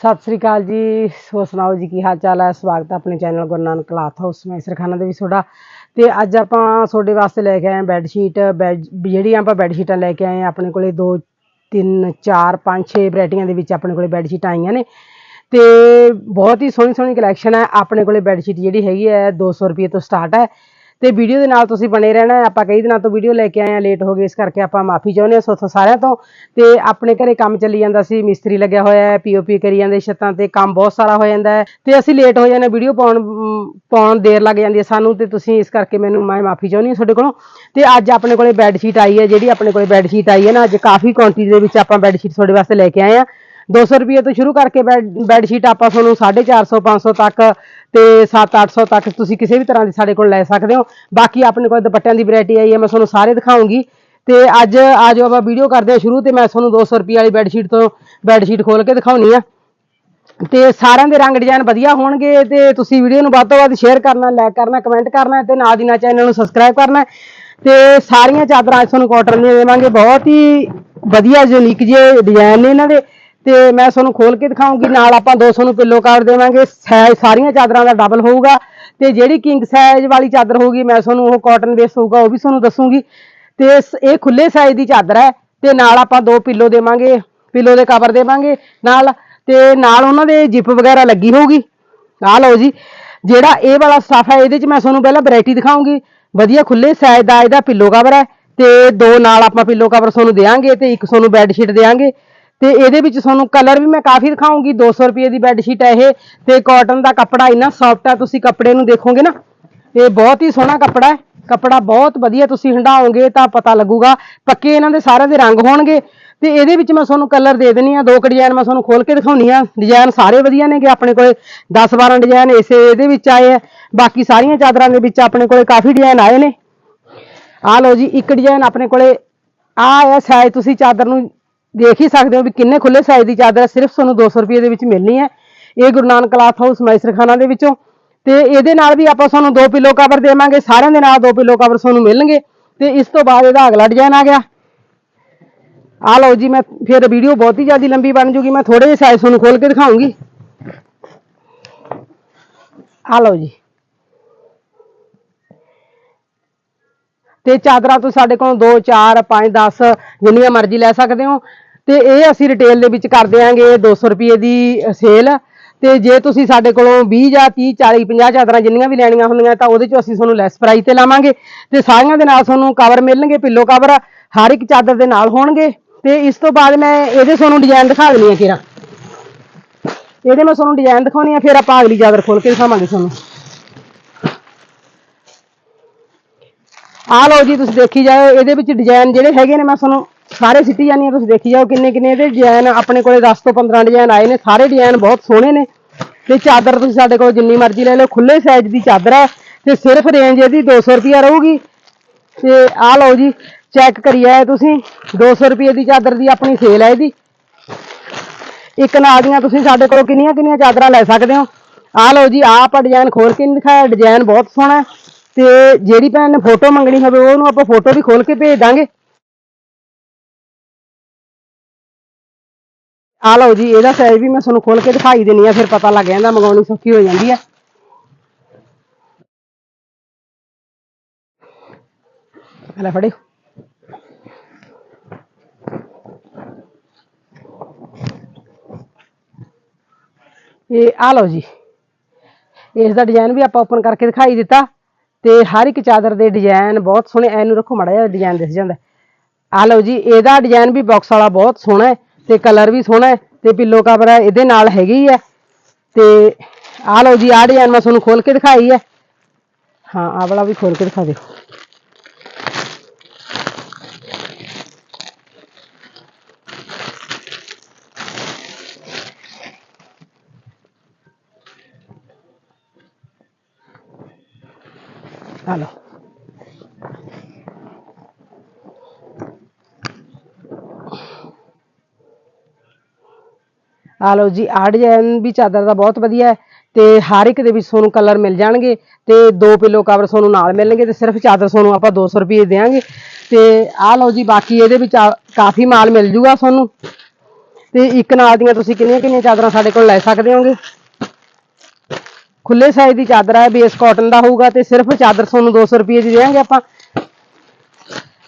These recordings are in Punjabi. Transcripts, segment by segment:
ਸਤਿ ਸ੍ਰੀ ਅਕਾਲ ਜੀ। ਸੋ ਸੁਣਾਓ ਜੀ, ਕੀ ਹਾਲ ਚਾਲ ਹੈ? ਸਵਾਗਤ ਹੈ ਆਪਣੇ channel Guru Nanak cloth house ਮੈਂ ਸਰਖਾਨਾ ਦੇ ਵੀ ਤੁਹਾਡਾ। ਤੇ ਅੱਜ ਆਪਾਂ ਤੁਹਾਡੇ ਵਾਸਤੇ ਲੈ ਕੇ ਆਏ ਹਾਂ ਬੈੱਡ ਸ਼ੀਟ ਬੈੱਡ ਜਿਹੜੀਆਂ ਆਪਾਂ ਬੈੱਡ ਸ਼ੀਟਾਂ ਲੈ ਕੇ ਆਏ ਹਾਂ, ਆਪਣੇ ਕੋਲੇ 2 3 4 5 6 ਵੈਰਾਈਟੀਆਂ ਦੇ ਵਿੱਚ ਆਪਣੇ ਕੋਲੇ ਬੈੱਡ ਸ਼ੀਟਾਂ ਆਈਆਂ ਨੇ। ਤੇ ਬਹੁਤ ਹੀ ਸੋਹਣੀ ਸੋਹਣੀ ਕਲੈਕਸ਼ਨ ਹੈ। ਆਪਣੇ ਕੋਲੇ ਬੈੱਡ ਸ਼ੀਟ ਜਿਹੜੀ ਹੈਗੀ ਹੈ 200 ਰੁਪਏ ਤੋਂ ਸਟਾਰਟ ਹੈ। ਤੇ ਵੀਡੀਓ ਦੇ ਨਾਲ ਤੁਸੀਂ ਬਣੇ ਰਹਿਣਾ ਆਪਾਂ ਕਈ ਦਿਨਾਂ ਤੋਂ ਵੀਡੀਓ ਲੈ ਕੇ ਆਏ ਆ ਲੇਟ ਹੋ ਗਏ, ਇਸ ਕਰਕੇ ਆਪਾਂ ਮਾਫੀ ਚਾਹੁੰਦੇ ਹਾਂ ਸੋਥੋਂ ਸਾਰਿਆਂ ਤੋਂ। ਤੇ ਆਪਣੇ ਘਰੇ ਕੰਮ ਚੱਲੀ ਜਾਂਦਾ ਸੀ, ਮਿਸਤਰੀ ਲੱਗਿਆ ਹੋਇਆ ਹੈ ਪੀਓਪੀ ਕਰੀ ਜਾਂਦੇ ਛੱਤਾਂ ਤੇ, ਕੰਮ ਬਹੁਤ ਸਾਰਾ ਹੋ ਜਾਂਦਾ ਹੈ। ਤੇ ਅਸੀਂ ਲੇਟ ਹੋ ਜਾਂਦੇ ਵੀਡੀਓ ਪਾਉਣ ਪਾਉਣ ਦੇਰ ਲੱਗ ਜਾਂਦੀ ਹੈ ਸਾਨੂੰ ਤੇ ਤੁਸੀਂ ਇਸ ਕਰਕੇ ਮੈਨੂੰ ਮੈਂ ਮਾਫੀ ਚਾਹੁੰਦੀ ਹਾਂ ਤੁਹਾਡੇ ਕੋਲੋਂ। ਤੇ ਅੱਜ ਆਪਣੇ ਕੋਲੇ ਬੈੱਡ ਸ਼ੀਟ ਆਈ ਹੈ, ਜਿਹੜੀ ਆਪਣੇ ਕੋਲੇ ਬੈੱਡ ਸ਼ੀਟ ਆਈ ਹੈ ਨਾ, ਅੱਜ ਕਾਫੀ ਕੁਆਂਟੀਟੀ ਦੇ ਵਿੱਚ ਆਪਾਂ ਬੈੱਡ ਸ਼ੀਟ ਤੁਹਾਡੇ ਵਾਸਤੇ ਲੈ ਕੇ ਆਏ ਆ 200 ਰੁਪਏ ਤੋਂ ਸ਼ੁਰੂ ਕਰਕੇ ਬੈੱਡ ਸ਼ੀਟ ਆਪਾਂ ਤੁਹਾਨੂੰ 450 500 ਤੱਕ ਤੇ 7-800 ਤੱਕ ਤੁਸੀਂ ਕਿਸੇ ਵੀ ਤਰ੍ਹਾਂ ਦੀ ਸਾਡੇ ਕੋਲ ਲੈ ਸਕਦੇ ਹੋ। ਬਾਕੀ ਆਪਣੇ ਕੋਲ ਦੁਪੱਟਿਆਂ ਦੀ ਵੈਰਾਈਟੀ ਆਈ ਹੈ, ਮੈਂ ਤੁਹਾਨੂੰ ਸਾਰੇ ਦਿਖਾਉਂਗੀ। ਤੇ ਅੱਜ ਆ ਜਾਓ ਆਪਾਂ ਵੀਡੀਓ ਕਰਦੇ ਹਾਂ ਸ਼ੁਰੂ ਤੇ ਮੈਂ ਤੁਹਾਨੂੰ 200 ਰੁਪਏ ਵਾਲੀ ਬੈੱਡ ਸ਼ੀਟ ਤੋਂ ਬੈੱਡ ਸ਼ੀਟ ਖੋਲ ਕੇ ਦਿਖਾਉਣੀ ਆ। ਤੇ ਸਾਰਿਆਂ ਦੇ ਰੰਗ ਡਿਜ਼ਾਈਨ ਵਧੀਆ ਹੋਣਗੇ ਤੇ ਤੁਸੀਂ ਵੀਡੀਓ ਨੂੰ ਵੱਧ ਤੋਂ ਵੱਧ ਸ਼ੇਅਰ ਕਰਨਾ ਲਾਈਕ ਕਰਨਾ ਕਮੈਂਟ ਕਰਨਾ ਤੇ ਨਾਲ ਦੀ ਨਾਲ ਚੈਨਲ ਨੂੰ ਸਬਸਕ੍ਰਾਈਬ ਕਰਨਾ। ਤੇ ਸਾਰੀਆਂ ਚਾਦਰਾਂ ਅੱਜ ਤੁਹਾਨੂੰ ਕਾਟਨ ਦੀਆਂ ਦੇਵਾਂਗੇ। ਬਹੁਤ ਹੀ ਵਧੀਆ ਯੂਨੀਕ ਜਿਹੇ ਡਿਜ਼ਾਈਨ ਨੇ ਇਹਨਾਂ ਦੇ। ਤੇ ਮੈਂ ਤੁਹਾਨੂੰ ਖੋਲ ਕੇ ਦਿਖਾਉਂਗੀ, ਨਾਲ ਆਪਾਂ 200 ਨੂੰ ਪਿੱਲੋ ਕਵਰ ਦੇਵਾਂਗੇ। ਸਾਈਜ਼ ਸਾਰੀਆਂ ਚਾਦਰਾਂ ਦਾ ਡਬਲ ਹੋਊਗਾ ਤੇ ਜਿਹੜੀ ਕਿੰਗ ਸਾਈਜ਼ ਵਾਲੀ ਚਾਦਰ ਹੋਊਗੀ, ਮੈਂ ਤੁਹਾਨੂੰ ਉਹ ਕਾਟਨ ਬੇਸ ਹੋਊਗਾ, ਉਹ ਵੀ ਤੁਹਾਨੂੰ ਦੱਸੂਗੀ। ਤੇ ਇਹ ਖੁੱਲੇ ਸਾਈਜ਼ ਦੀ ਚਾਦਰ ਹੈ ਤੇ ਨਾਲ ਆਪਾਂ ਦੋ ਪਿੱਲੋ ਦੇਵਾਂਗੇ ਪਿੱਲੋ ਦੇ ਕਵਰ ਦੇਵਾਂਗੇ ਨਾਲ ਤੇ ਨਾਲ ਉਹਨਾਂ ਦੇ ਜਿਪ ਵਗੈਰਾ ਲੱਗੀ ਹੋਊਗੀ। ਆ ਲਓ ਜੀ, ਜਿਹੜਾ ਇਹ ਵਾਲਾ ਸਟਫ ਹੈ, ਇਹਦੇ ਚ ਮੈਂ ਤੁਹਾਨੂੰ ਪਹਿਲਾਂ ਵੈਰਾਈਟੀ ਦਿਖਾਉਂਗੀ। ਵਧੀਆ ਖੁੱਲੇ ਸਾਈਜ਼ ਦਾ ਇਹਦਾ ਪਿੱਲੋ ਕਵਰ ਹੈ ਤੇ ਦੋ ਨਾਲ ਆਪਾਂ ਪਿੱਲੋ ਕਵਰ ਤੁਹਾਨੂੰ ਦੇਵਾਂਗੇ ਤੇ ਇੱਕ ਤੁਹਾਨੂੰ ਬੈੱਡ ਸ਼ੀਟ ਦੇਵਾਂਗੇ। ਤੇ ਇਹਦੇ ਵਿੱਚ ਤੁਹਾਨੂੰ ਕਲਰ ਵੀ ਮੈਂ ਕਾਫੀ ਦਿਖਾਉਂਗੀ। 200 ਰੁਪਏ ਦੀ ਬੈੱਡ ਸ਼ੀਟ ਹੈ ਇਹ ਤੇ ਕਾਟਨ ਦਾ ਕੱਪੜਾ ਇੰਨਾ ਸੌਫਟ ਹੈ ਤੁਸੀਂ ਕੱਪੜੇ ਨੂੰ ਦੇਖੋਗੇ ਨਾ, ਇਹ ਬਹੁਤ ਹੀ ਸੋਹਣਾ ਕੱਪੜਾ ਹੈ। ਕੱਪੜਾ ਬਹੁਤ ਵਧੀਆ ਤੁਸੀਂ ਹੰਡਾਓਗੇ ਤਾਂ ਪਤਾ ਲੱਗੂਗਾ, ਪੱਕੇ ਇਹਨਾਂ ਦੇ ਸਾਰਿਆਂ ਦੇ ਰੰਗ ਹੋਣਗੇ। ਤੇ ਇਹਦੇ ਵਿੱਚ ਮੈਂ ਤੁਹਾਨੂੰ ਕਲਰ ਦੇ ਦੇਣੀ ਆ ਦੋ ਕੁ ਡਿਜ਼ਾਈਨ ਮੈਂ ਤੁਹਾਨੂੰ ਖੋਲ ਕੇ ਦਿਖਾਉਣੀ ਆ ਡਿਜ਼ਾਈਨ ਸਾਰੇ ਵਧੀਆ ਨੇਗੇ ਆਪਣੇ ਕੋਲੇ 10 12 ਡਿਜ਼ਾਈਨ ਇਸੇ ਇਹਦੇ ਵਿੱਚ ਆਏ ਆ। ਬਾਕੀ ਸਾਰੀਆਂ ਚਾਦਰਾਂ ਦੇ ਵਿੱਚ ਆਪਣੇ ਕੋਲੇ ਕਾਫੀ ਡਿਜ਼ਾਈਨ ਆਏ ਨੇ। ਆ ਲਓ ਜੀ, ਇੱਕ ਡਿਜ਼ਾਈਨ ਆਪਣੇ ਕੋਲੇ ਆ ਆ ਸਾਈਜ਼ ਤੁਸੀਂ ਚਾਦਰ ਨੂੰ ਦੇਖ ਹੀ ਸਕਦੇ ਹੋ ਵੀ ਕਿੰਨੇ ਖੁੱਲੇ ਸਾਈਜ਼ ਦੀ ਚਾਦਰ ਹੈ, ਸਿਰਫ ਤੁਹਾਨੂੰ 200 ਰੁਪਏ ਦੇ ਵਿੱਚ ਮਿਲਣੀ ਹੈ। ਇਹ ਗੁਰੂ ਨਾਨਕ ਕਲਾਥ ਹਾਊਸ ਮੈਸਰਖਾਨਾ ਦੇ ਵਿੱਚੋਂ। ਤੇ ਇਹਦੇ ਨਾਲ ਵੀ ਆਪਾਂ ਤੁਹਾਨੂੰ ਦੋ ਪਿੱਲੋ ਕਵਰ ਦੇਵਾਂਗੇ, ਸਾਰਿਆਂ ਦੇ ਨਾਲ ਦੋ ਪਿੱਲੋ ਕਵਰ ਤੁਹਾਨੂੰ ਮਿਲਣਗੇ। ਤੇ ਇਸ ਤੋਂ ਬਾਅਦ ਇਹਦਾ ਅਗਲਾ ਡਿਜ਼ਾਈਨ ਆ ਗਿਆ। ਆ ਲਓ ਜੀ, ਮੈਂ ਫਿਰ ਵੀਡੀਓ ਬਹੁਤ ਹੀ ਜ਼ਿਆਦਾ ਲੰਬੀ ਬਣ ਜੂਗੀ, ਮੈਂ ਥੋੜੇ ਜਿਹੇ ਸਾਈਜ਼ ਤੁਹਾਨੂੰ ਖੋਲ ਕੇ ਦਿਖਾਉਂਗੀ। ਆ ਲਓ ਜੀ। ਤੇ ਚਾਦਰਾਂ ਤੋਂ ਸਾਡੇ ਕੋਲ 2 4 5 10 ਜਿੰਨੀਆਂ ਮਰਜ਼ੀ ਲੈ ਸਕਦੇ ਹੋ। ਤੇ ਇਹ ਅਸੀਂ ਰਿਟੇਲ ਦੇ ਵਿੱਚ ਕਰ ਦਿਆਂਗੇ 200 ਰੁਪਏ ਦੀ ਸੇਲ ਤੇ ਜੇ ਤੁਸੀਂ ਸਾਡੇ ਕੋਲੋਂ 20 ਜਾਂ 30 40 50 ਚਾਦਰਾਂ ਜਿੰਨੀਆਂ ਵੀ ਲੈਣੀਆਂ ਹੁੰਦੀਆਂ ਤਾਂ ਉਹਦੇ ਚੋਂ ਅਸੀਂ ਤੁਹਾਨੂੰ ਲੈਸ ਪ੍ਰਾਈਸ ਤੇ ਲਾਵਾਂਗੇ। ਤੇ ਸਾਰੀਆਂ ਦੇ ਨਾਲ ਤੁਹਾਨੂੰ ਕਵਰ ਮਿਲਣਗੇ ਪਿੱਲੋ ਕਵਰ ਹਰ ਇੱਕ ਚਾਦਰ ਦੇ ਨਾਲ ਹੋਣਗੇ। ਤੇ ਇਸ ਤੋਂ ਬਾਅਦ ਮੈਂ ਇਹਦੇ ਤੁਹਾਨੂੰ ਡਿਜ਼ਾਈਨ ਦਿਖਾ ਦਿੰਦੀ ਆ ਕਿਰਾ ਇਹਦੇ ਮੈਂ ਤੁਹਾਨੂੰ ਡਿਜ਼ਾਈਨ ਦਿਖਾਉਣੀ ਆ, ਫਿਰ ਆਪਾਂ ਅਗਲੀ ਚਾਦਰ ਖੋਲ ਕੇ ਦਿਖਾਵਾਂਗੇ ਤੁਹਾਨੂੰ। ਆ ਲਓ ਜੀ, ਤੁਸੀਂ ਦੇਖੀ ਜਾਓ, ਇਹਦੇ ਵਿੱਚ ਡਿਜ਼ਾਈਨ ਜਿਹੜੇ ਹੈਗੇ ਨੇ, ਮੈਂ ਤੁਹਾਨੂੰ ਸਾਰੇ ਸਿੱਟੀ ਜਾਨੀ ਤੁਸੀਂ ਦੇਖੀ ਜਾਓ ਕਿੰਨੇ ਕਿੰਨੇ ਇਹਦੇ ਡਿਜ਼ਾਈਨ ਆਪਣੇ ਕੋਲੇ 10 ਤੋਂ 15 ਡਿਜ਼ਾਈਨ ਆਏ ਨੇ, ਸਾਰੇ ਡਿਜ਼ਾਈਨ ਬਹੁਤ ਸੋਹਣੇ ਨੇ। ਤੇ ਚਾਦਰ ਤੁਸੀਂ ਸਾਡੇ ਕੋਲ ਜਿੰਨੀ ਮਰਜ਼ੀ ਲੈ ਲਓ ਖੁੱਲੇ ਸਾਈਜ਼ ਦੀ ਚਾਦਰ ਹੈ, ਤੇ ਸਿਰਫ ਰੇਂਜ ਇਹਦੀ 200 ਰੁਪਿਆ ਰਹੂਗੀ। ਤੇ ਆ ਲਓ ਜੀ ਚੈੱਕ ਕਰੀਏ ਤੁਸੀਂ 200 ਰੁਪਏ ਦੀ ਚਾਦਰ ਦੀ ਆਪਣੀ ਸੇਲ ਹੈ ਇਹਦੀ। ਇੱਕ ਨਾਲ ਦੀਆਂ ਤੁਸੀਂ ਸਾਡੇ ਕੋਲੋਂ ਕਿੰਨੀਆਂ ਕਿੰਨੀਆਂ ਚਾਦਰਾਂ ਲੈ ਸਕਦੇ ਹੋ? ਆਹ ਲਓ ਜੀ, ਆਹ ਆਪਾਂ ਡਿਜ਼ਾਈਨ ਖੋਲ ਕੇ ਨਹੀਂ ਦਿਖਾਇਆ ਡਿਜ਼ਾਈਨ ਬਹੁਤ ਸੋਹਣਾ ਤੇ ਜਿਹੜੀ ਭੈਣ ਨੇ ਫੋਟੋ ਮੰਗਣੀ ਹੋਵੇ, ਉਹਨੂੰ ਆਪਾਂ ਫੋਟੋ ਵੀ ਖੋਲ ਕੇ ਭੇਜ ਦਾਂਗੇ। ਆ ਲਓ ਜੀ, ਇਹਦਾ ਸਾਈਜ਼ ਵੀ ਮੈਂ ਤੁਹਾਨੂੰ ਖੋਲ ਕੇ ਦਿਖਾਈ ਦੇਣੀ ਆ ਫਿਰ ਪਤਾ ਲੱਗ ਜਾਂਦਾ ਮੰਗਾਉਣੀ ਸੌਖੀ ਹੋ ਜਾਂਦੀ ਹੈ। ਲੈ ਫੜਿਓ ਇਹ ਆ ਲਓ ਜੀ, ਇਸ ਦਾ ਡਿਜ਼ਾਈਨ ਵੀ ਆਪਾਂ ਓਪਨ ਕਰਕੇ ਦਿਖਾਈ ਦਿੱਤਾ ਤੇ ਹਰ ਇੱਕ ਚਾਦਰ ਦੇ ਡਿਜ਼ਾਈਨ ਬਹੁਤ ਸੋਹਣੇ ਐਨੂੰ ਰੱਖੋ ਮੜਾ ਜਿਹਾ ਡਿਜ਼ਾਈਨ ਦਿਸ ਜਾਂਦਾ। ਆ ਲਓ ਜੀ, ਇਹਦਾ ਡਿਜ਼ਾਈਨ ਵੀ ਬਾਕਸ ਵਾਲਾ ਬਹੁਤ ਸੋਹਣਾ ਹੈ। ਤੇ ਕਲਰ ਵੀ ਸੋਹਣਾ ਹੈ ਤੇ ਪਿੱਲੋ ਕਵਰ ਇਹਦੇ ਨਾਲ ਹੈਗੀ ਹੈ। ਤੇ ਆ ਲਓ ਜੀ, ਆਹ ਡਿਜ਼ਾਈਨ ਮੈਂ ਤੁਹਾਨੂੰ ਖੋਲ ਕੇ ਦਿਖਾਈ ਹੈ। ਹਾਂ ਆ ਵਾਲਾ ਵੀ ਖੋਲ ਕੇ ਦਿਖਾ ਦਿਓ। ਆ ਲਓ। ਆ ਲਓ ਜੀ ਆਹ ਡਿਜ਼ਾਈਨ ਵੀ ਚਾਦਰ ਦਾ ਬਹੁਤ ਵਧੀਆ ਹੈ ਤੇ ਹਰ ਇੱਕ ਦੇ ਵਿੱਚ ਤੁਹਾਨੂੰ ਕਲਰ ਮਿਲ ਜਾਣਗੇ ਤੇ ਦੋ ਪਿੱਲੋ ਕਵਰ ਤੁਹਾਨੂੰ ਨਾਲ ਮਿਲਣਗੇ ਤੇ ਸਿਰਫ ਚਾਦਰ ਤੁਹਾਨੂੰ ਆਪਾਂ 200 ਰੁਪਏ ਦੇਵਾਂਗੇ ਤੇ ਆਹ ਲਓ ਜੀ, ਬਾਕੀ ਇਹਦੇ ਵਿੱਚ ਕਾਫੀ ਮਾਲ ਮਿਲ ਜੂਗਾ ਤੁਹਾਨੂੰ ਤੇ ਇੱਕ ਨਾਲ ਦੀਆਂ ਤੁਸੀਂ ਕਿੰਨੀਆਂ ਕਿੰਨੀਆਂ ਚਾਦਰਾਂ ਸਾਡੇ ਕੋਲ ਲੈ ਸਕਦੇ ਹੋਗੇ? ਖੁੱਲੇ ਸਾਈਜ਼ ਦੀ ਚਾਦਰ ਹੈ ਬੇਸ ਕਾਟਨ ਦਾ ਹੋਊਗਾ ਤੇ ਸਿਰਫ ਚਾਦਰ ਤੁਹਾਨੂੰ 200 ਰੁਪਏ ਦੀ ਦੇਵਾਂਗੇ ਆਪਾਂ।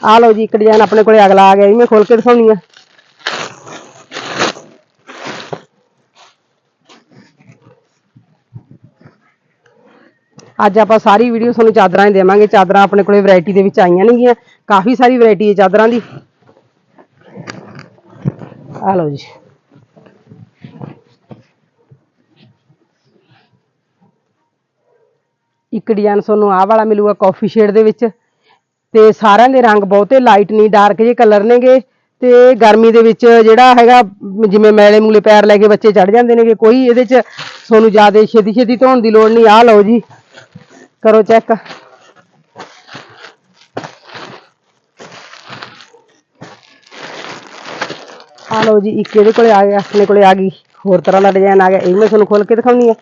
ਆ ਲਓ ਜੀ, ਇੱਕ ਡਿਜ਼ਾਈਨ ਆਪਣੇ ਕੋਲੇ ਅਗਲਾ ਆ ਗਿਆ ਜੀ, ਮੈਂ ਖੋਲ ਕੇ ਦਿਖਾਉਣੀ ਆ ਅੱਜ ਆਪਾਂ ਸਾਰੀ ਵੀਡੀਓ ਤੁਹਾਨੂੰ ਚਾਦਰਾਂ ਹੀ ਦੇਵਾਂਗੇ। ਚਾਦਰਾਂ ਆਪਣੇ ਕੋਲੇ ਵੈਰਾਈਟੀ ਦੇ ਵਿੱਚ ਆਈਆਂ ਨੇਗੀਆਂ। ਕਾਫੀ ਸਾਰੀ ਵੈਰਾਈਟੀ ਹੈ ਚਾਦਰਾਂ ਦੀ। ਆ ਲਓ ਜੀ। ਇੱਕ ਡਿਜ਼ਾਈਨ ਤੁਹਾਨੂੰ ਆਹ ਵਾਲਾ ਮਿਲੂਗਾ ਕਾਫੀ ਸ਼ੇਡ ਦੇ ਵਿੱਚ। ਤੇ ਸਾਰਿਆਂ ਦੇ ਰੰਗ ਬਹੁਤੇ ਲਾਈਟ ਨਹੀਂ ਡਾਰਕ ਜਿਹੇ ਕਲਰ ਨੇਗੇ। ਤੇ ਗਰਮੀ ਦੇ ਵਿੱਚ ਜਿਹੜਾ ਹੈਗਾ, ਜਿਵੇਂ ਮੈਲੇ ਮੂਲੇ ਪੈਰ ਲੈ ਕੇ ਬੱਚੇ ਚੜ ਜਾਂਦੇ ਨੇਗੇ, ਕੋਈ ਇਹਦੇ ਚ ਤੁਹਾਨੂੰ ਜ਼ਿਆਦਾ ਛੇਤੀ ਛੇਤੀ ਧੋਣ ਦੀ ਲੋੜ ਨਹੀਂ। ਆਹ ਲਓ ਜੀ। ਕਰੋ ਚੈੱਕ ਆ ਲਓ ਜੀ ਇੱਕ ਇਹਦੇ ਕੋਲੇ ਆ ਗਿਆ ਆਪਣੇ ਕੋਲੇ ਆ ਗਈ ਹੋਰ ਤਰ੍ਹਾਂ ਦਾ ਡਿਜ਼ਾਈਨ ਆ ਗਿਆ ਇਹ ਮੈਂ ਤੁਹਾਨੂੰ ਖੋਲ ਕੇ ਦਿਖਾਉਣੀ ਹੈ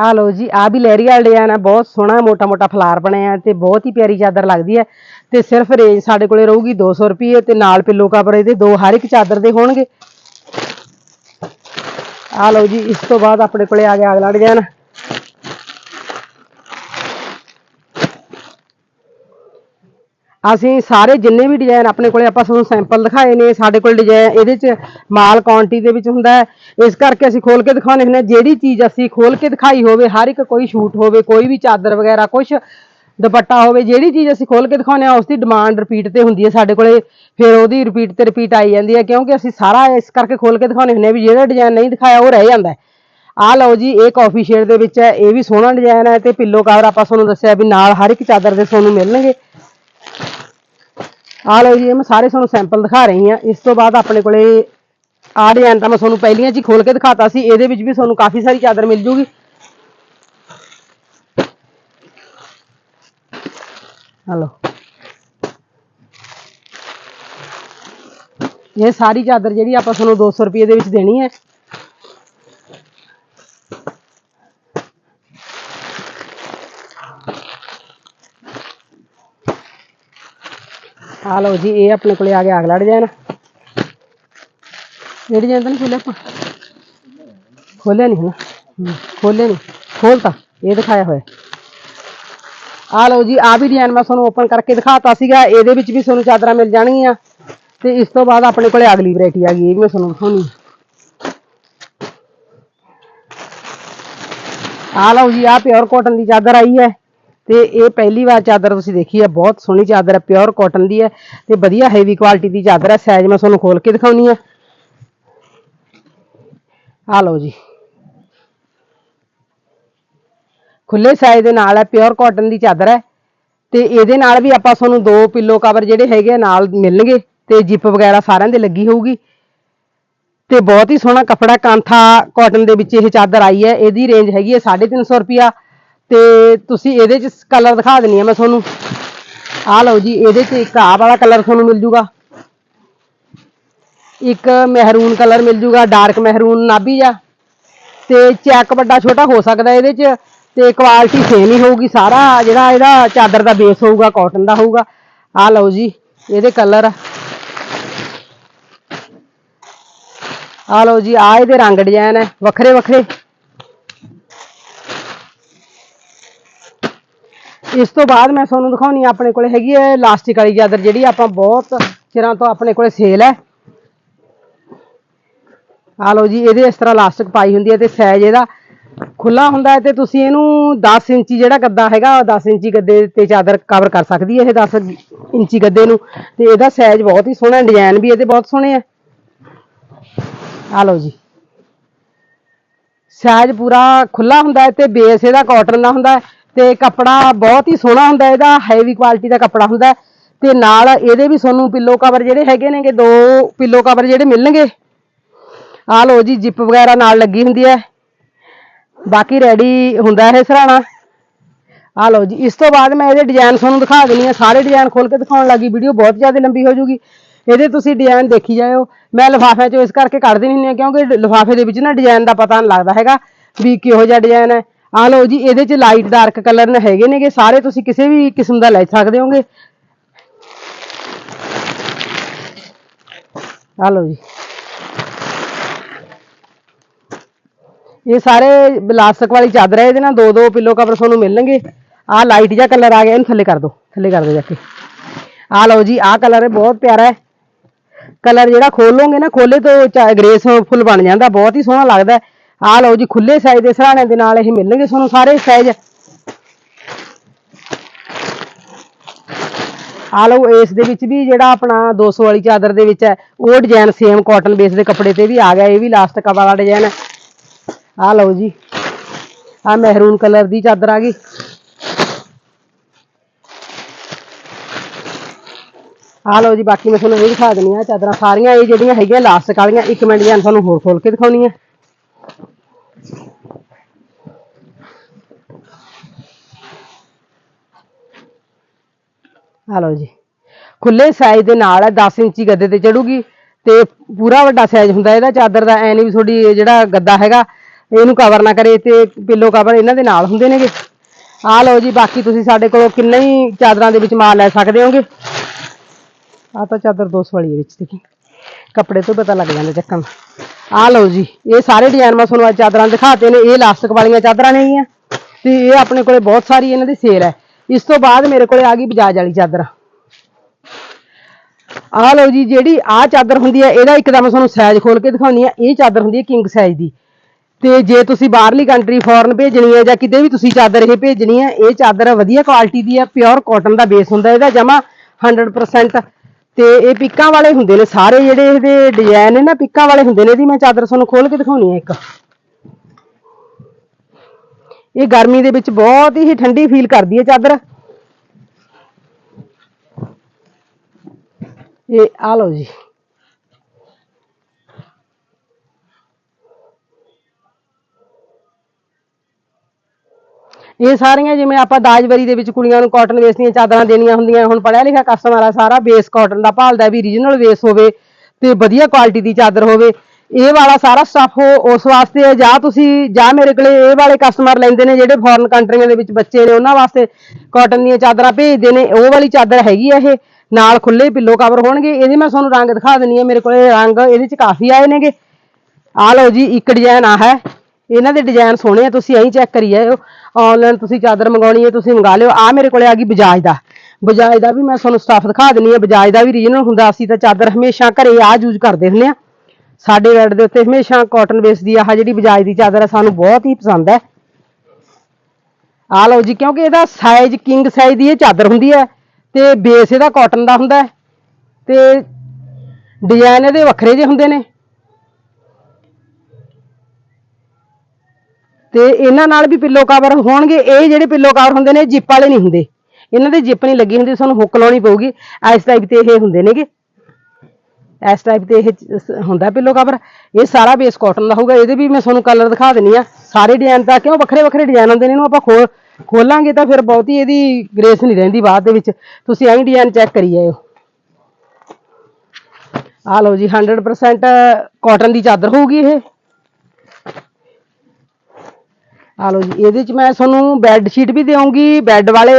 ਆ ਲਓ ਜੀ, ਆ ਵੀ ਲਹਿਰੀ ਵਾਲਾ ਡਿਜ਼ਾਈਨ ਆ ਬਹੁਤ ਸੋਹਣਾ ਮੋਟਾ ਮੋਟਾ ਫਲਾਰ ਬਣਿਆ ਤੇ ਬਹੁਤ ਹੀ ਪਿਆਰੀ ਚਾਦਰ ਲੱਗਦੀ ਹੈ। ਤੇ ਸਿਰਫ ਰੇਂਜ ਸਾਡੇ ਕੋਲੇ ਰਹੂਗੀ 200 ਰੁਪਏ ਤੇ ਨਾਲ ਪਿੱਲੋ ਕਵਰ ਇਹਦੇ ਦੋ ਹਰ ਇੱਕ ਚਾਦਰ ਦੇ ਹੋਣਗੇ। ਆ ਲਓ ਜੀ, ਇਸ ਤੋਂ ਬਾਅਦ ਆਪਣੇ ਕੋਲੇ ਆ ਗਿਆ ਅਗਲਾ ਡਿਜ਼ਾਈਨ ਅਸੀਂ ਸਾਰੇ ਜਿੰਨੇ ਵੀ ਡਿਜ਼ਾਈਨ ਆਪਣੇ ਕੋਲੇ ਆਪਾਂ ਤੁਹਾਨੂੰ ਸੈਂਪਲ ਦਿਖਾਏ ਨੇ, ਸਾਡੇ ਕੋਲ ਡਿਜ਼ਾਈਨ ਇਹਦੇ ਚ ਮਾਲ ਕੁਆਂਟੀ ਦੇ ਵਿੱਚ ਹੁੰਦਾ ਹੈ। ਇਸ ਕਰਕੇ ਅਸੀਂ ਖੋਲ ਕੇ ਦਿਖਾਉਂਦੇ ਹੁੰਦੇ ਹਾਂ, ਜਿਹੜੀ ਚੀਜ਼ ਅਸੀਂ ਖੋਲ ਕੇ ਦਿਖਾਈ ਹੋਵੇ, ਹਰ ਇੱਕ ਕੋਈ ਸ਼ੂਟ ਹੋਵੇ, ਕੋਈ ਵੀ ਚਾਦਰ ਵਗੈਰਾ ਕੁਝ ਦੁਪੱਟਾ ਹੋਵੇ, ਜਿਹੜੀ ਚੀਜ਼ ਅਸੀਂ ਖੋਲ ਕੇ ਦਿਖਾਉਂਦੇ ਹਾਂ ਉਸ ਦੀ ਡਿਮਾਂਡ ਰਿਪੀਟ ਤੇ ਹੁੰਦੀ ਹੈ ਸਾਡੇ ਕੋਲੇ। ਫਿਰ ਉਹਦੀ ਰਿਪੀਟ ਤੇ ਰਿਪੀਟ ਆਈ ਜਾਂਦੀ ਹੈ, ਕਿਉਂਕਿ ਅਸੀਂ ਸਾਰਾ ਇਸ ਕਰਕੇ ਖੋਲ ਕੇ ਦਿਖਾਉਂਦੇ ਹੁੰਦੇ ਹਾਂ ਵੀ ਜਿਹੜਾ ਡਿਜ਼ਾਈਨ ਨਹੀਂ ਦਿਖਾਇਆ, ਉਹ ਰਹਿ ਜਾਂਦਾ ਆ ਲਓ ਜੀ, ਇਹ ਕਾਫੀ ਸ਼ੇਡ ਦੇ ਵਿੱਚ ਹੈ, ਇਹ ਵੀ ਸੋਹਣਾ ਡਿਜ਼ਾਈਨ ਹੈ ਤੇ ਪਿੱਲੋ ਕਵਰ ਆਪਾਂ ਤੁਹਾਨੂੰ ਦੱਸਿਆ ਵੀ ਨਾਲ ਹਰ ਇੱਕ ਚਾਦਰ ਦੇ ਤੁਹਾਨੂੰ ਮਿਲਣਗੇ। ਆਹ ਲਓ ਜੀ, ਇਹ ਮੈਂ ਸਾਰੇ ਤੁਹਾਨੂੰ ਸੈਂਪਲ ਦਿਖਾ ਰਹੀ ਹਾਂ। ਇਸ ਤੋਂ ਬਾਅਦ ਆਪਣੇ ਕੋਲੇ ਆਹ ਡਿਜ਼ਾਈਨ ਤਾਂ ਮੈਂ ਤੁਹਾਨੂੰ ਪਹਿਲੀਆਂ ਜੀ ਹੀ ਖੋਲ ਕੇ ਦਿਖਾਤਾ ਸੀ। ਇਹਦੇ ਵਿੱਚ ਵੀ ਤੁਹਾਨੂੰ ਕਾਫੀ ਸਾਰੀ ਚਾਦਰ ਮਿਲ ਜੂਗੀ। ਹਲੋ ਇਹ ਸਾਰੀ ਚਾਦਰ ਜਿਹੜੀ ਆਪਾਂ ਤੁਹਾਨੂੰ 200 ਰੁਪਏ ਦੇ ਵਿੱਚ ਦੇਣੀ ਹੈ। ਆ ਲਓ ਜੀ ਇਹ ਆਪਣੇ ਕੋਲੇ ਆ ਗਿਆ ਅਗਲਾ ਡਿਜ਼ਾਈਨ ਇਹ ਡਿਜ਼ਾਈਨ ਤਾਂ ਖੋਲਿਆ ਆਪਾਂ। ਖੋਲਿਆ ਨਹੀਂ ਹਨਾ? ਖੋਲਿਆ ਨਹੀਂ। ਖੋਲਤਾ ਇਹ ਦਿਖਾਇਆ ਹੋਇਆ। ਆ ਲਓ ਜੀ ਆ ਵੀ ਡਿਜ਼ਾਈਨ ਮੈਂ ਤੁਹਾਨੂੰ ਓਪਨ ਕਰਕੇ ਦਿਖਾਤਾ ਸੀਗਾ। ਇਹਦੇ ਵਿੱਚ ਵੀ ਤੁਹਾਨੂੰ ਚਾਦਰਾਂ ਮਿਲ ਜਾਣਗੀਆਂ। ਤੇ ਇਸ ਤੋਂ ਬਾਅਦ ਆਪਣੇ ਕੋਲੇ ਅਗਲੀ ਵੈਰਾਈਟੀ ਆ ਗਈ ਇਹ ਵੀ ਮੈਂ ਤੁਹਾਨੂੰ ਦਿਖਾਉਣੀ। ਆ ਲਓ ਜੀ ਆ ਪਿਓਰ ਕਾਟਨ ਦੀ ਚਾਦਰ ਆਈ ਹੈ। ਤੇ ਇਹ ਪਹਿਲੀ ਵਾਰ ਚਾਦਰ ਤੁਸੀਂ ਦੇਖੀ ਹੈ, ਬਹੁਤ ਸੋਹਣੀ ਚਾਦਰ ਹੈ ਪਿਓਰ ਕਾਟਨ ਦੀ ਹੈ ਤੇ ਵਧੀਆ ਹੈਵੀ ਕੁਆਲਿਟੀ ਦੀ ਚਾਦਰ ਹੈ ਸਾਈਜ਼ ਮੈਂ ਤੁਹਾਨੂੰ ਖੋਲ ਕੇ ਦਿਖਾਉਣੀ ਹੈ ਆ ਲਓ ਜੀ। ਖੁੱਲੇ ਸਾਈਜ਼ ਦੇ ਨਾਲ ਹੈ ਪਿਓਰ ਕਾਟਨ ਦੀ ਚਾਦਰ ਹੈ ਤੇ ਇਹਦੇ ਨਾਲ ਵੀ ਆਪਾਂ ਤੁਹਾਨੂੰ ਦੋ ਪਿੱਲੋ ਕਵਰ ਜਿਹੜੇ ਹੈਗੇ ਆ, ਨਾਲ ਮਿਲਣਗੇ ਤੇ ਜਿਪ ਵਗੈਰਾ ਸਾਰਿਆਂ ਦੇ ਲੱਗੀ ਹੋਊਗੀ। ਤੇ ਬਹੁਤ ਹੀ ਸੋਹਣਾ ਕਪੜਾ ਕਾਂਥਾ ਕਾਟਨ ਦੇ ਵਿੱਚ ਇਹ ਚਾਦਰ ਆਈ ਹੈ, ਇਹਦੀ ਰੇਂਜ ਹੈਗੀ ਹੈ 350 ਰੁਪਿਆ ਤੇ ਤੁਸੀਂ ਇਹਦੇ ਚ ਕਲਰ ਦਿਖਾ ਦਿੰਨੀ ਆ ਮੈਂ ਤੁਹਾਨੂੰ। ਆਹ ਲਓ ਜੀ, ਇਹਦੇ ਚ ਇੱਕ ਆਹ ਵਾਲਾ ਕਲਰ ਤੁਹਾਨੂੰ ਮਿਲ ਜੂਗਾ। ਇੱਕ ਮਹਿਰੂਨ ਕਲਰ ਮਿਲ ਜੂਗਾ ਡਾਰਕ ਮਹਿਰੂਨ ਨਾਭੀ ਜਾ ਤੇ ਚੈੱਕ ਵੱਡਾ ਛੋਟਾ ਹੋ ਸਕਦਾ ਇਹਦੇ ਚ, ਤੇ ਕੁਆਲਿਟੀ ਸੇਮ ਹੀ ਹੋਊਗੀ ਸਾਰਾ, ਜਿਹੜਾ ਇਹਦਾ ਚਾਦਰ ਦਾ ਬੇਸ ਹੋਊਗਾ ਕਾਟਨ ਦਾ ਹੋਊਗਾ। ਆਹ ਲਓ ਜੀ, ਇਹਦੇ ਕਲਰ ਆਹ ਲਓ ਜੀ ਆ ਇਹਦੇ ਰੰਗ ਡਿਜ਼ਾਈਨ ਹੈ ਵੱਖਰੇ ਵੱਖਰੇ ਇਸ ਤੋਂ ਬਾਅਦ ਮੈਂ ਤੁਹਾਨੂੰ ਦਿਖਾਉਣੀ ਆ ਆਪਣੇ ਕੋਲੇ ਹੈਗੀ ਹੈ ਲਾਸਟਿਕ ਵਾਲੀ ਚਾਦਰ, ਜਿਹੜੀ ਆਪਾਂ ਬਹੁਤ ਚਿਰਾਂ ਤੋਂ ਆਪਣੇ ਕੋਲੇ ਸੇਲ ਹੈ। ਆ ਲਓ ਜੀ, ਇਹਦੇ ਇਸ ਤਰ੍ਹਾਂ ਲਾਸਟਿਕ ਪਾਈ ਹੁੰਦੀ ਹੈ ਤੇ ਸਾਈਜ਼ ਇਹਦਾ ਖੁੱਲਾ ਹੁੰਦਾ ਹੈ ਤੇ ਤੁਸੀਂ ਇਹਨੂੰ 10 ਇੰਚੀ ਜਿਹੜਾ ਗੱਦਾ ਹੈਗਾ, ਉਹ 10 ਇੰਚੀ ਗੱਦੇ ਤੇ ਚਾਦਰ ਕਵਰ ਕਰ ਸਕਦੀ ਹੈ ਇਹ 10 ਇੰਚੀ ਗੱਦੇ ਨੂੰ। ਤੇ ਇਹਦਾ ਸਾਈਜ਼ ਬਹੁਤ ਹੀ ਸੋਹਣਾ ਡਿਜ਼ਾਈਨ ਵੀ ਇਹਦੇ ਬਹੁਤ ਸੋਹਣੇ ਆ। ਆ ਲਓ ਜੀ। ਸਾਈਜ਼ ਪੂਰਾ ਖੁੱਲਾ ਹੁੰਦਾ ਹੈ ਤੇ ਬੇਸ ਇਹਦਾ ਕਾਟਨ ਦਾ ਹੁੰਦਾ ਹੈ। ਤੇ ਕੱਪੜਾ ਬਹੁਤ ਹੀ ਸੋਹਣਾ ਹੁੰਦਾ ਹੈ ਇਹਦਾ ਹੈਵੀ ਕੁਆਲਿਟੀ ਦਾ ਕੱਪੜਾ ਹੁੰਦਾ ਹੈ। ਤੇ ਨਾਲ ਇਹਦੇ ਵੀ ਤੁਹਾਨੂੰ ਪਿੱਲੋ ਕਵਰ ਜਿਹੜੇ ਹੈਗੇ ਨੇਗੇ, ਦੋ ਪਿੱਲੋ ਕਵਰ ਜਿਹੜੇ ਮਿਲਣਗੇ। ਆ ਲਓ ਜੀ ਜਿਪ ਵਗੈਰਾ ਨਾਲ ਲੱਗੀ ਹੁੰਦੀ ਹੈ। ਬਾਕੀ ਰੈਡੀ ਹੁੰਦਾ ਇਹ ਸਰਾਣਾ। ਆ ਲਓ ਜੀ, ਇਸ ਤੋਂ ਬਾਅਦ ਮੈਂ ਇਹਦੇ ਡਿਜ਼ਾਈਨ ਤੁਹਾਨੂੰ ਦਿਖਾ ਦਿੰਨੀ ਆ ਸਾਰੇ ਡਿਜ਼ਾਈਨ ਖੋਲ ਕੇ ਦਿਖਾਉਣ ਲੱਗੀ ਵੀਡੀਓ ਬਹੁਤ ਜ਼ਿਆਦਾ ਲੰਬੀ ਹੋ ਜੂਗੀ ਇਹਦੇ ਤੁਸੀਂ ਡਿਜ਼ਾਈਨ ਦੇਖੀ ਜਾਇਓ। ਮੈਂ ਲਿਫਾਫਿਆਂ ਚੋਂ ਇਸ ਕਰਕੇ ਕੱਢ ਨਹੀਂ ਹੁੰਦੀ ਹਾਂ, ਕਿਉਂਕਿ ਲਿਫਾਫੇ ਦੇ ਵਿੱਚ ਨਾ ਡਿਜ਼ਾਈਨ ਦਾ ਪਤਾ ਨਹੀਂ ਲੱਗਦਾ ਹੈਗਾ ਵੀ ਕਿਹੋ ਜਿਹਾ ਡਿਜ਼ਾਈਨ ਹੈ। ਆ ਲਓ ਜੀ, ਇਹਦੇ ਚ ਲਾਈਟ ਡਾਰਕ ਕਲਰ ਹੈਗੇ ਨੇਗੇ, ਸਾਰੇ ਤੁਸੀਂ ਕਿਸੇ ਵੀ ਕਿਸਮ ਦਾ ਲੈ ਸਕਦੇ ਹੋਗੇ। ਆ ਲਓ ਜੀ। ਇਹ ਸਾਰੇ ਬਲਾਸਟਿਕ ਵਾਲੀ ਚਾਦਰ ਹੈ, ਇਹਦੇ ਨਾਲ ਦੋ ਦੋ ਪਿੱਲੋ ਕਵਰ ਤੁਹਾਨੂੰ ਮਿਲਣਗੇ। ਆਹ ਲਾਈਟ ਜਿਹਾ ਕਲਰ ਆ ਗਿਆ, ਇਹਨੂੰ ਥੱਲੇ ਕਰ ਦਿਓ ਥੱਲੇ ਕਰ ਦਿਓ ਜਾ ਕੇ। ਆ ਲਓ ਜੀ, ਆਹ ਕਲਰ ਹੈ ਬਹੁਤ ਪਿਆਰਾ ਹੈ। ਕਲਰ ਜਿਹੜਾ ਖੋਲੋਗੇ ਨਾ, ਖੋਲੇ ਤੋਂ ਗ੍ਰੇਸ ਫੁੱਲ ਬਣ ਜਾਂਦਾ, ਬਹੁਤ ਹੀ ਸੋਹਣਾ ਲੱਗਦਾ ਆ ਲਓ ਜੀ ਖੁੱਲੇ ਸਾਈਜ਼ ਦੇ ਸਰਾਣੇ ਦੇ ਨਾਲ ਇਹ ਮਿਲਣਗੇ ਤੁਹਾਨੂੰ ਸਾਰੇ ਸਾਈਜ਼। ਆ ਲਓ, ਇਸ ਦੇ ਵਿੱਚ ਵੀ ਜਿਹੜਾ ਆਪਣਾ 200 ਵਾਲੀ ਚਾਦਰ ਦੇ ਵਿੱਚ ਹੈ, ਉਹ ਡਿਜ਼ਾਈਨ ਸੇਮ ਕਾਟਨ ਬੇਸ ਦੇ ਕੱਪੜੇ ਤੇ ਵੀ ਆ ਗਿਆ, ਇਹ ਵੀ ਲਾਸਟਿਕ ਵਾਲਾ ਡਿਜ਼ਾਈਨ ਹੈ। ਆ ਲਓ ਜੀ, ਆਹ ਮਹਿਰੂਨ ਕਲਰ ਦੀ ਚਾਦਰ ਆ ਗਈ। ਆ ਲਓ ਜੀ, ਬਾਕੀ ਮੈਂ ਤੁਹਾਨੂੰ ਇਹ ਦਿਖਾ ਦਿੰਦੀ ਆ ਚਾਦਰਾਂ ਸਾਰੀਆਂ, ਇਹ ਜਿਹੜੀਆਂ ਹੈਗੀਆਂ ਲਾਸਟਿਕ ਵਾਲੀਆਂ ਇੱਕ ਮਿੰਟ ਜਾਂ ਤੁਹਾਨੂੰ ਹੋਰ ਖੋਲ ਕੇ ਦਿਖਾਉਣੀ ਆ ਆਹ ਲਓ ਜੀ। ਖੁੱਲੇ ਸਾਈਜ਼ ਦੇ ਨਾਲ ਹੈ 10 ਇੰਚੀ ਗੱਦੇ ਤੇ ਚੜੂਗੀ ਤੇ ਪੂਰਾ ਵੱਡਾ ਸਾਈਜ਼ ਹੁੰਦਾ ਇਹਦਾ, ਚਾਦਰ ਦਾ, ਐ ਨਹੀਂ ਵੀ ਤੁਹਾਡੀ ਜਿਹੜਾ ਗੱਦਾ ਹੈਗਾ, ਇਹਨੂੰ ਕਵਰ ਨਾ ਕਰੇ ਤੇ ਪਿੱਲੋ ਕਵਰ ਇਹਨਾਂ ਦੇ ਨਾਲ ਹੁੰਦੇ ਨੇਗੇ। ਆਹ ਲਓ ਜੀ, ਬਾਕੀ ਤੁਸੀਂ ਸਾਡੇ ਕੋਲੋਂ ਕਿੰਨੇ ਹੀ ਚਾਦਰਾਂ ਦੇ ਵਿੱਚ ਮਾਲ ਲੈ ਸਕਦੇ ਹੋਗੇ। ਆਹ ਤਾਂ ਚਾਦਰ 200 ਵਾਲੀ ਹੈ ਵਿੱਚ ਦੇਖੀ। ਕੱਪੜੇ ਤੋਂ ਪਤਾ ਲੱਗ ਜਾਂਦਾ ਚੱਕਣ ਆ ਲਓ ਜੀ, ਇਹ ਸਾਰੇ ਡਿਜ਼ਾਈਨ ਮੈਂ ਤੁਹਾਨੂੰ ਅੱਜ ਚਾਦਰਾਂ ਦਿਖਾਤੇ ਨੇ, ਇਹ ਲਾਸਟਿਕ ਵਾਲੀਆਂ ਚਾਦਰਾਂ ਨੇਗੀਆਂ ਤੇ ਇਹ ਆਪਣੇ ਕੋਲੇ ਬਹੁਤ ਸਾਰੀ ਇਹਨਾਂ ਦੀ ਸੇਲ ਹੈ। ਇਸ ਤੋਂ ਬਾਅਦ ਮੇਰੇ ਕੋਲੇ ਆ ਗਈ ਬਜਾਜ ਵਾਲੀ ਚਾਦਰ। ਆ ਲਓ ਜੀ, ਜਿਹੜੀ ਆਹ ਚਾਦਰ ਹੁੰਦੀ ਹੈ, ਇਹਦਾ ਇੱਕਦਮ ਤੁਹਾਨੂੰ ਸਾਈਜ਼ ਖੋਲ ਕੇ ਦਿਖਾਉਣੀ ਹੈ ਇਹ ਚਾਦਰ ਹੁੰਦੀ ਹੈ ਕਿੰਗ ਸਾਈਜ਼ ਦੀ। ਤੇ ਜੇ ਤੁਸੀਂ ਬਾਹਰਲੀ ਕੰਟਰੀ ਫੋਰਨ ਭੇਜਣੀ ਹੈ ਜਾਂ ਕਿਤੇ ਵੀ ਤੁਸੀਂ ਚਾਦਰ ਇਹ ਭੇਜਣੀ ਹੈ, ਇਹ ਚਾਦਰ ਵਧੀਆ ਕੁਆਲਿਟੀ ਦੀ ਹੈ ਪਿਓਰ ਕਾਟਨ ਦਾ ਬੇਸ ਹੁੰਦਾ ਇਹਦਾ ਜਮਾ 100% ਤੇ ਇਹ ਪਿੱਕਾਂ ਵਾਲੇ ਹੁੰਦੇ ਨੇ, ਸਾਰੇ ਜਿਹੜੇ ਇਹਦੇ ਡਿਜ਼ਾਈਨ ਨੇ ਨਾ, ਪਿੱਕਾਂ ਵਾਲੇ ਹੁੰਦੇ ਨੇ ਇਹਦੀ ਮੈਂ ਚਾਦਰ ਤੁਹਾਨੂੰ ਖੋਲ ਕੇ ਦਿਖਾਉਣੀ ਹੈ ਇੱਕ। ਇਹ ਗਰਮੀ ਦੇ ਵਿੱਚ ਬਹੁਤ ਹੀ ਠੰਡੀ ਫੀਲ ਕਰਦੀ ਹੈ ਚਾਦਰ। ਇਹ ਆ ਲਓ ਜੀ। ਇਹ ਸਾਰੀਆਂ ਜਿਵੇਂ ਆਪਾਂ ਦਾਜਵਰੀ ਦੇ ਵਿੱਚ ਕੁੜੀਆਂ ਨੂੰ ਕਾਟਨ ਵੇਸ ਦੀਆਂ ਚਾਦਰਾਂ ਦੇਣੀਆਂ ਹੁੰਦੀਆਂ, ਹੁਣ ਪੜਿਆ ਲਿਖਿਆ ਕਸਟਮਰ ਆ ਸਾਰਾ ਬੇਸ ਕਾਟਨ ਦਾ ਭਾਲਦਾ ਵੀ ਰੀਜਨਲ ਵੇਸ ਹੋਵੇ ਤੇ ਵਧੀਆ ਕੁਆਲਿਟੀ ਦੀ ਚਾਦਰ ਹੋਵੇ। ਇਹ ਵਾਲਾ ਸਾਰਾ ਸਟੱਫ ਉਸ ਵਾਸਤੇ ਹੈ ਜਾਂ ਤੁਸੀਂ, ਜਾਂ ਮੇਰੇ ਕੋਲੇ ਇਹ ਵਾਲੇ ਕਸਟਮਰ ਲੈਂਦੇ ਨੇ ਜਿਹੜੇ ਫੋਰਨ ਕੰਟਰੀਆਂ ਦੇ ਵਿੱਚ ਬੱਚੇ ਨੇ, ਉਹਨਾਂ ਵਾਸਤੇ ਕਾਟਨ ਦੀਆਂ ਚਾਦਰਾਂ ਭੇਜਦੇ ਨੇ। ਉਹ ਵਾਲੀ ਚਾਦਰ ਹੈਗੀ ਆ ਇਹ, ਨਾਲ ਖੁੱਲੇ ਪਿੱਲੋ ਕਵਰ ਹੋਣਗੇ। ਇਹਦੇ ਮੈਂ ਤੁਹਾਨੂੰ ਰੰਗ ਦਿਖਾ ਦਿੰਨੀ ਆ ਮੇਰੇ ਕੋਲੇ ਰੰਗ ਇਹਦੇ ਚ ਕਾਫੀ ਆਏ ਨੇਗੇ। ਆ ਲਓ ਜੀ, ਇੱਕ ਡਿਜ਼ਾਈਨ ਆ ਹੈ। ਇਹਨਾਂ ਦੇ ਡਿਜ਼ਾਈਨ ਸੋਹਣੇ ਆ, ਤੁਸੀਂ ਐਂ ਚੈੱਕ ਕਰੀ ਜਾਇਓ। ਆਨਲਾਈਨ ਤੁਸੀਂ ਚਾਦਰ ਮੰਗਾਉਣੀ ਹੈ, ਤੁਸੀਂ ਮੰਗਾ ਲਿਓ। ਆ ਮੇਰੇ ਕੋਲੇ ਆ ਗਈ ਬਜਾਜ ਦਾ। ਬਜਾਜ ਦਾ ਵੀ ਮੈਂ ਤੁਹਾਨੂੰ ਸਟਾਫ ਦਿਖਾ ਦਿੰਨੀ ਆ ਬਜਾਜ ਦਾ ਵੀ ਰੀਜਨਲ ਹੁੰਦਾ। ਅਸੀਂ ਤਾਂ ਚਾਦਰ ਹਮੇਸ਼ਾ ਘਰੇ ਆ ਯੂਜ਼ ਕਰਦੇ ਹੁੰਦੇ ਆ ਸਾਡੇ ਰੈਡ ਦੇ ਉੱਤੇ ਹਮੇਸ਼ਾ ਕਾਟਨ ਬੇਸ ਦੀ ਆਹ ਜਿਹੜੀ ਬਜਾਜ ਦੀ ਚਾਦਰ ਹੈ ਸਾਨੂੰ ਬਹੁਤ ਹੀ ਪਸੰਦ ਹੈ। ਆ ਲਓ ਜੀ, ਕਿਉਂਕਿ ਇਹਦਾ ਸਾਈਜ਼ ਕਿੰਗ ਸਾਈਜ਼ ਦੀ ਇਹ ਚਾਦਰ ਹੁੰਦੀ ਹੈ ਤੇ ਬੇਸ ਇਹਦਾ ਕਾਟਨ ਦਾ ਹੁੰਦਾ ਹੈ। ਤੇ ਡਿਜ਼ਾਈਨ ਇਹਦੇ ਵੱਖਰੇ ਜਿਹੇ ਹੁੰਦੇ ਨੇ। ਤੇ ਇਹਨਾਂ ਨਾਲ ਵੀ ਪਿੱਲੋ ਕਵਰ ਹੋਣਗੇ। ਇਹ ਜਿਹੜੇ ਪਿੱਲੋ ਕਵਰ ਹੁੰਦੇ ਨੇ ਜਿੱਪ ਵਾਲੇ ਨਹੀਂ ਹੁੰਦੇ। ਇਹਨਾਂ ਦੇ ਜਿੱਪ ਨਹੀਂ ਲੱਗੀ ਹੁੰਦੀ ਤੁਹਾਨੂੰ ਹੁੱਕ ਲਾਉਣੀ ਪਊਗੀ। ਇਸ ਟਾਈਪ ਤੇ ਇਹ ਹੁੰਦੇ ਨੇਗੇ। ਇਸ ਟਾਈਪ ਤੇ ਇਹ ਹੁੰਦਾ ਪਿੱਲੋ ਕਵਰ ਇਹ ਸਾਰਾ ਬੇਸ ਕਾਟਨ ਦਾ ਹੋਊਗਾ। ਇਹਦੇ ਵੀ ਮੈਂ ਤੁਹਾਨੂੰ ਕਲਰ ਦਿਖਾ ਦਿੰਨੀ ਆ। ਸਾਰੇ ਡਿਜ਼ਾਈਨ ਤਾਂ ਕਿਉਂ ਵੱਖਰੇ ਵੱਖਰੇ ਡਿਜ਼ਾਈਨ ਹੁੰਦੇ ਨੇ, ਇਹਨੂੰ ਆਪਾਂ ਖੋਲ ਖੋਲਾਂਗੇ ਤਾਂ ਫਿਰ ਬਹੁਤੀ ਇਹਦੀ ਗ੍ਰੇਸ ਨਹੀਂ ਰਹਿੰਦੀ ਬਾਅਦ ਦੇ ਵਿੱਚ। ਤੁਸੀਂ ਐਂ ਡਿਜ਼ਾਈਨ ਚੈੱਕ ਕਰੀ ਜਾਇਓ। ਆ ਲਓ ਜੀ 100% ਕਾਟਨ ਦੀ ਚਾਦਰ ਹੋਊਗੀ ਇਹ। ਆ ਲਓ ਜੀ, ਇਹਦੇ ਚ ਮੈਂ ਤੁਹਾਨੂੰ ਬੈੱਡ ਸ਼ੀਟ ਵੀ ਦੇਵਾਂਗੀ ਬੈੱਡ ਵਾਲੇ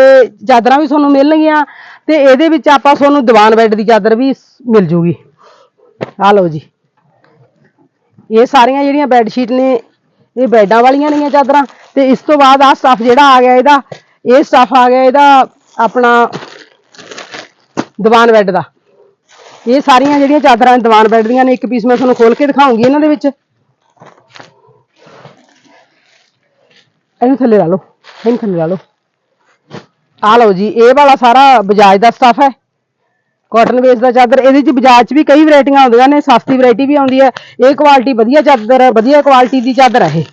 ਚਾਦਰਾਂ ਵੀ ਤੁਹਾਨੂੰ ਮਿਲਣਗੀਆਂ ਤੇ ਇਹਦੇ ਵਿੱਚ ਆਪਾਂ ਤੁਹਾਨੂੰ ਦੀਵਾਨ ਬੈੱਡ ਦੀ ਚਾਦਰ ਵੀ ਮਿਲ ਜੂਗੀ। ਆ ਲਓ ਜੀ। ਇਹ ਸਾਰੀਆਂ ਜਿਹੜੀਆਂ ਬੈੱਡ ਸ਼ੀਟ ਨੇ, ਇਹ ਬੈੱਡਾਂ ਵਾਲੀਆਂ ਨੇਗੀਆਂ ਚਾਦਰਾਂ ਤੇ ਇਸ ਤੋਂ ਬਾਅਦ ਆ ਸਟਫ ਜਿਹੜਾ ਆ ਗਿਆ ਇਹਦਾ, ਇਹ ਸਟਫ ਆ ਗਿਆ ਇਹਦਾ ਆਪਣਾ ਦੀਵਾਨ ਬੈੱਡ ਦਾ। ਇਹ ਸਾਰੀਆਂ ਜਿਹੜੀਆਂ ਚਾਦਰਾਂ ਦੀਵਾਨ ਬੈੱਡ ਦੀਆਂ ਨੇ, ਇੱਕ ਪੀਸ ਮੈਂ ਤੁਹਾਨੂੰ ਖੋਲ ਕੇ ਦਿਖਾਉਂਗੀ ਇਹਨਾਂ ਦੇ ਵਿੱਚ। ਇਹਨੂੰ ਥੱਲੇ ਲਾ ਲਓ, ਇਹਨੂੰ ਥੱਲੇ ਲਾ ਲਓ। ਆ ਲਓ ਜੀ, ਇਹ ਵਾਲਾ ਸਾਰਾ ਬਜਾਜ ਦਾ ਸਟਾਫ ਹੈ। ਕਾਟਨ ਬੇਸ ਦਾ ਚਾਦਰ, ਇਹਦੇ ਚ ਬਜਾਜ ਚ ਵੀ ਕਈ ਵੈਰਾਈਟੀਆਂ ਆਉਂਦੀਆਂ ਨੇ, ਸਸਤੀ ਵੈਰਾਈਟੀ ਵੀ ਆਉਂਦੀ ਹੈ। ਇਹ ਕੁਆਲਿਟੀ ਵਧੀਆ ਚਾਦਰ ਹੈ ਵਧੀਆ ਕੁਆਲਿਟੀ ਦੀ ਚਾਦਰ ਹੈ ਇਹ।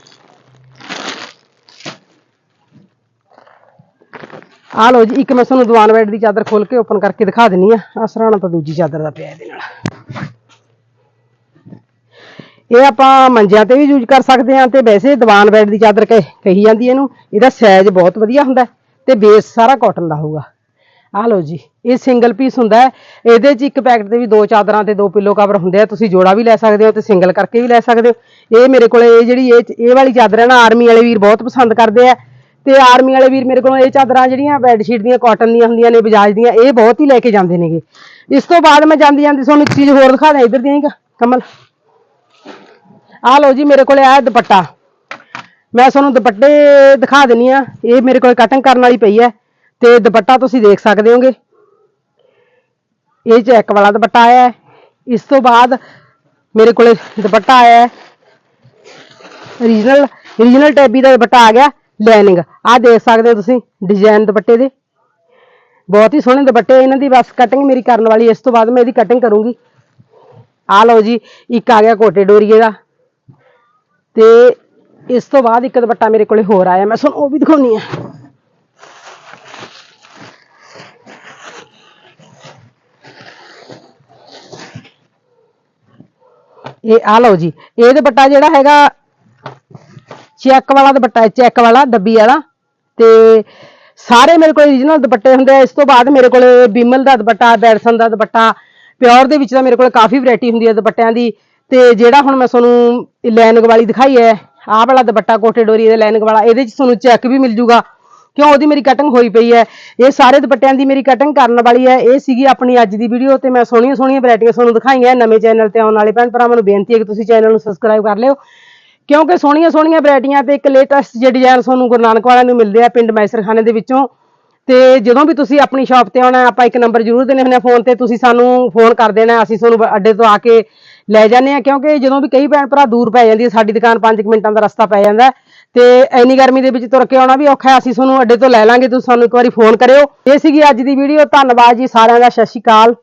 ਆ ਲਓ ਜੀ, ਇੱਕ ਮੈਂ ਤੁਹਾਨੂੰ ਦੀਵਾਨ ਬੈੱਡ ਦੀ ਚਾਦਰ ਖੋਲ ਕੇ ਓਪਨ ਕਰਕੇ ਦਿਖਾ ਦਿੰਨੀ ਆ ਆ ਸਰਾਣਾ ਤਾਂ ਦੂਜੀ ਚਾਦਰ ਦਾ ਪਿਆ ਇਹਦੇ ਨਾਲ। ਇਹ ਆਪਾਂ ਮੰਜਿਆਂ ਤੇ ਵੀ ਯੂਜ਼ ਕਰ ਸਕਦੇ ਹਾਂ ਤੇ ਵੈਸੇ ਦੀਵਾਨ ਬੈੱਡ ਦੀ ਚਾਦਰ ਕਹਿ- ਕਹੀ ਜਾਂਦੀ ਇਹਨੂੰ। ਇਹਦਾ ਸਾਈਜ਼ ਬਹੁਤ ਵਧੀਆ ਹੁੰਦਾ ਹੈ ਤੇ ਬੇਸ ਸਾਰਾ ਕਾਟਨ ਦਾ ਹੋਊਗਾ। ਆ ਲਓ ਜੀ, ਇਹ ਸਿੰਗਲ ਪੀਸ ਹੁੰਦਾ ਹੈ। ਇਹਦੇ 'ਚ ਇੱਕ ਪੈਕਟ ਦੇ ਵੀ ਦੋ ਚਾਦਰਾਂ ਤੇ ਦੋ ਪਿੱਲੋ ਕਵਰ ਹੁੰਦੇ ਆ। ਤੁਸੀਂ ਜੋੜਾ ਵੀ ਲੈ ਸਕਦੇ ਹੋ ਤੇ ਸਿੰਗਲ ਕਰਕੇ ਵੀ ਲੈ ਸਕਦੇ ਹੋ। ਇਹ ਮੇਰੇ ਕੋਲ ਇਹ ਜਿਹੜੀ ਇਹ ਇਹ ਵਾਲੀ ਚਾਦਰ ਹੈ ਨਾ ਆਰਮੀ ਵਾਲੇ ਵੀਰ ਬਹੁਤ ਪਸੰਦ ਕਰਦੇ ਆ। ਤੇ ਆਰਮੀ ਵਾਲੇ ਵੀਰ ਮੇਰੇ ਕੋਲੋਂ ਇਹ ਚਾਦਰਾਂ ਜਿਹੜੀਆਂ ਬੈੱਡ ਸ਼ੀਟ ਦੀਆਂ ਕਾਟਨ ਦੀਆਂ ਹੁੰਦੀਆਂ ਨੇ, ਬਜਾਜ ਦੀਆਂ, ਇਹ ਬਹੁਤ ਹੀ ਲੈ ਕੇ ਜਾਂਦੇ ਨੇਗੇ। ਇਸ ਤੋਂ ਬਾਅਦ ਮੈਂ ਜਾਂਦੀ ਜਾਂਦੀ ਤੁਹਾਨੂੰ ਇੱਕ ਚੀਜ਼ ਹੋਰ ਦਿਖਾ ਦਾਂ ਇੱਧਰ ਦੀਆਂ ਹੀ ਕਮਲ। ਆਹ ਲਓ ਜੀ ਮੇਰੇ ਕੋਲ ਆਇਆ ਦੁਪੱਟਾ। ਮੈਂ ਤੁਹਾਨੂੰ ਦੁਪੱਟੇ ਦਿਖਾ ਦਿੰਨੀ ਆ। ਇਹ ਮੇਰੇ ਕੋਲ ਕਟਿੰਗ ਕਰਨ ਵਾਲੀ ਪਈ ਹੈ ਤੇ ਦੁਪੱਟਾ ਤੁਸੀਂ ਦੇਖ ਸਕਦੇ ਹੋਗੇ। ਇਹ ਚੈੱਕ ਵਾਲਾ ਦੁਪੱਟਾ ਆਇਆ ਹੈ। ਇਸ ਤੋਂ ਬਾਅਦ ਮੇਰੇ ਕੋਲੇ ਦੁਪੱਟਾ ਆਇਆ ਹੈ। ਰੀਜਨਲ ਰੀਜਨਲ ਟੈਬੀ ਦਾ ਦੁਪੱਟਾ ਆ ਗਿਆ ਲੈਨਿੰਗ ਆਹ ਦੇਖ ਸਕਦੇ ਹੋ ਤੁਸੀਂ ਡਿਜ਼ਾਈਨ ਦੁਪੱਟੇ ਦੇ। ਬਹੁਤ ਹੀ ਸੋਹਣੇ ਦੁਪੱਟੇ ਇਹਨਾਂ ਦੀ। ਬਸ ਕਟਿੰਗ ਮੇਰੀ ਕਰਨ ਵਾਲੀ ਇਸ ਤੋਂ ਬਾਅਦ ਮੈਂ ਇਹਦੀ ਕਟਿੰਗ ਕਰੂੰਗੀ। ਆ ਲਓ ਜੀ, ਇੱਕ ਆ ਗਿਆ ਕੋਟੇ ਡੋਰੀਏ ਦਾ। ਤੇ ਇਸ ਤੋਂ ਬਾਅਦ ਇੱਕ ਦੁਪੱਟਾ ਮੇਰੇ ਕੋਲੇ ਹੋਰ ਆਇਆ। ਮੈਂ ਤੁਹਾਨੂੰ ਉਹ ਵੀ ਦਿਖਾਉਣੀ ਆ। ਇਹ ਆ ਲਓ ਜੀ। ਇਹ ਦੁਪੱਟਾ ਜਿਹੜਾ ਹੈਗਾ, ਚੈੱਕ ਵਾਲਾ ਦੁਪੱਟਾ ਹੈ, ਚੈੱਕ ਵਾਲਾ, ਡੱਬੀ ਵਾਲਾ। ਤੇ ਸਾਰੇ ਮੇਰੇ ਕੋਲ ਰੀਜਨਲ ਦੁਪੱਟੇ ਹੁੰਦੇ ਆ। ਇਸ ਤੋਂ ਬਾਅਦ ਮੇਰੇ ਕੋਲ ਬਿਮਲ ਦਾ ਦੁਪੱਟਾ ਬੈਡਸਨ ਦਾ ਦੁਪੱਟਾ, ਪਿਓਰ ਦੇ ਵਿੱਚ ਤਾਂ ਮੇਰੇ ਕੋਲ ਕਾਫੀ ਵੈਰਾਈਟੀ ਹੁੰਦੀ ਹੈ ਦੁਪੱਟਿਆਂ ਦੀ। ਤੇ ਜਿਹੜਾ ਹੁਣ ਮੈਂ ਤੁਹਾਨੂੰ ਲੈਨਿੰਗ ਵਾਲੀ ਦਿਖਾਈ ਹੈ, ਆਹ ਵਾਲਾ ਦੁਪੱਟਾ ਕੋਟੇ ਡੋਰੀ ਦੇ ਲੈਨਿੰਗ ਵਾਲਾ, ਇਹਦੇ ਚ ਤੁਹਾਨੂੰ ਚੈੱਕ ਵੀ ਮਿਲ ਜੂਗਾ। ਕਿਉਂ? ਉਹਦੀ ਮੇਰੀ ਕਟਿੰਗ ਹੋਈ ਪਈ ਹੈ। ਇਹ ਸਾਰੇ ਦੁਪੱਟਿਆਂ ਦੀ ਮੇਰੀ ਕਟਿੰਗ ਕਰਨ ਵਾਲੀ ਹੈ। ਇਹ ਸੀਗੀ ਆਪਣੀ ਅੱਜ ਦੀ ਵੀਡੀਓ ਤੇ ਮੈਂ ਸੋਹਣੀਆਂ ਸੋਹਣੀਆਂ ਵੈਰਾਈਟੀਆਂ ਤੁਹਾਨੂੰ ਦਿਖਾਈਆਂ ਨਵੇਂ ਚੈਨਲ ਤੇ ਆਉਣ ਵਾਲੇ ਭੈਣ ਭਰਾਵਾਂ ਨੂੰ ਬੇਨਤੀ ਹੈ ਕਿ ਤੁਸੀਂ ਚੈਨਲ ਨੂੰ ਸਬਸਕ੍ਰਾਈਬ ਕਰ ਲਿਓ। ਕਿਉਂਕਿ ਸੋਹਣੀਆਂ ਸੋਹਣੀਆਂ ਵੈਰਾਈਟੀਆਂ ਤੇ ਇੱਕ ਲੇਟੈਸਟ ਜੇ ਡਿਜ਼ਾਈਨ ਤੁਹਾਨੂੰ ਗੁਰੂ ਨਾਨਕ ਵਾਲਿਆਂ ਨੂੰ ਮਿਲਦੇ ਆ ਪਿੰਡ ਮੈਸਰਖਾਨੇ ਦੇ ਵਿੱਚੋਂ। ਤੇ ਜਦੋਂ ਵੀ ਤੁਸੀਂ ਆਪਣੀ ਸ਼ਾਪ ਤੇ ਆਉਣਾ ਆਪਾਂ ਇੱਕ ਨੰਬਰ ਜ਼ਰੂਰ ਦੇਣੇ ਹੁੰਦੇ ਆ ਫੋਨ ਤੇ। ਤੁਸੀਂ ਸਾਨੂੰ ਫੋਨ ਕਰ ਦੇਣਾ ਅਸੀਂ ਤੁਹਾਨੂੰ ਅੱਡੇ ਤੋਂ ਆ ਕੇ ਲੈ ਜਾਂਦੇ ਆ, ਕਿਉਂਕਿ ਜਦੋਂ ਵੀ ਕਈ ਭੈਣ ਭਰਾ ਦੂਰ ਪੈ ਜਾਂਦੀ ਹੈ, ਸਾਡੀ ਦੁਕਾਨ 5 ਮਿੰਟਾਂ ਦਾ ਰਸਤਾ ਪੈ ਜਾਂਦਾ ਤੇ ਇੰਨੀ ਗਰਮੀ ਦੇ ਵਿੱਚ ਤੁਰ ਕੇ ਆਉਣਾ ਵੀ ਔਖਾ ਅਸੀਂ ਤੁਹਾਨੂੰ ਅੱਡੇ ਤੋਂ ਲੈ ਲਾਂਗੇ, ਤੁਸੀਂ ਸਾਨੂੰ ਇੱਕ ਵਾਰੀ ਫੋਨ ਕਰਿਓ। ਇਹ ਸੀਗੀ ਅੱਜ ਦੀ ਵੀਡੀਓ ਧੰਨਵਾਦ ਜੀ ਸਾਰਿਆਂ ਦਾ, ਸਤਿ ਸ਼੍ਰੀ ਅਕਾਲ।